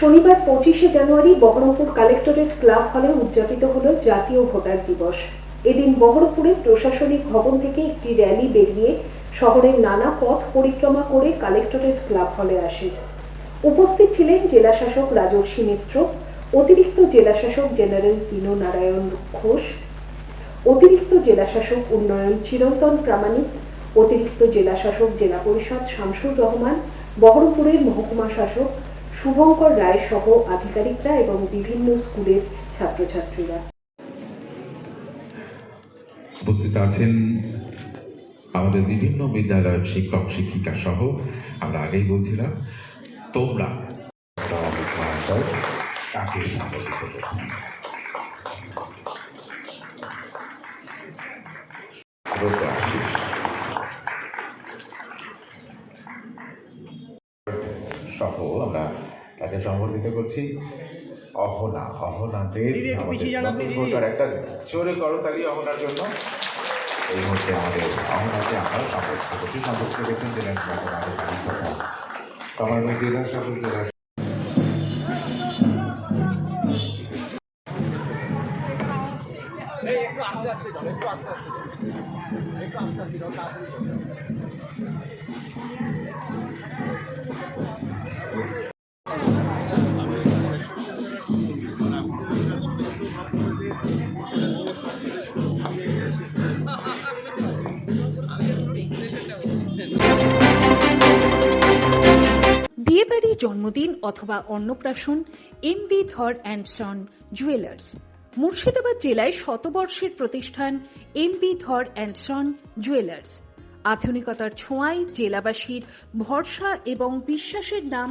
শনিবার পঁচিশে জানুয়ারি Baharampur collectorate club হলে উদযাপিত হল জাতীয় ভোটার দিবস। এদিন বহরমপুরে প্রশাসনিক ভবন থেকে একটি র্যালি বেরিয়ে শহরের নানা পথ পরিক্রমা করে কালেক্টরেট ক্লাব হলে আসে। উপস্থিত ছিলেন জেলাশাসক রাজর্ষি মিত্র, অতিরিক্ত জেলাশাসক জেনারেল দীন নারায়ণ ঘোষ, অতিরিক্ত জেলাশাসক উন্নয়ন চিরন্তন প্রামাণিক, অতিরিক্ত জেলাশাসক জেলা পরিষদ শামসুর রহমান, বহরমপুরের মহকুমা শাসক শুভঙ্কর রায় সহ আধিকারিকরা এবং বিভিন্ন স্কুলের ছাত্রছাত্রীরা। উপস্থিত আছেন আমাদের বিভিন্ন বিদ্যালয়ের শিক্ষক, শিক্ষিকা সহ আমরা আগেই বলছিলাম, তোমরা আশিস সহ আমরা তাকে সম্বোধিত করছি অহনা। অহনাদের একটু একটা জোরে করতালি অহনার জন্য। এই মুহূর্তে আমাদের অহনাকে আমরা সম্পর্কিত করছি। সম্পর্কিত দেখছেন জেলা নির্বাচন আধিকারিক তথা সমন্বয় জেলা শাসক জেলা বিয়েবাড়ি, জন্মদিন অথবা অন্নপ্রাশন M B Dhar and son jewellers Murshidabad জেলায় শতবর্ষের প্রতিষ্ঠান M B Dhar and son jewellers আধুনিকতার ছোঁয়ায় জেলাবাসীর ভরসা এবং বিশ্বাসের নাম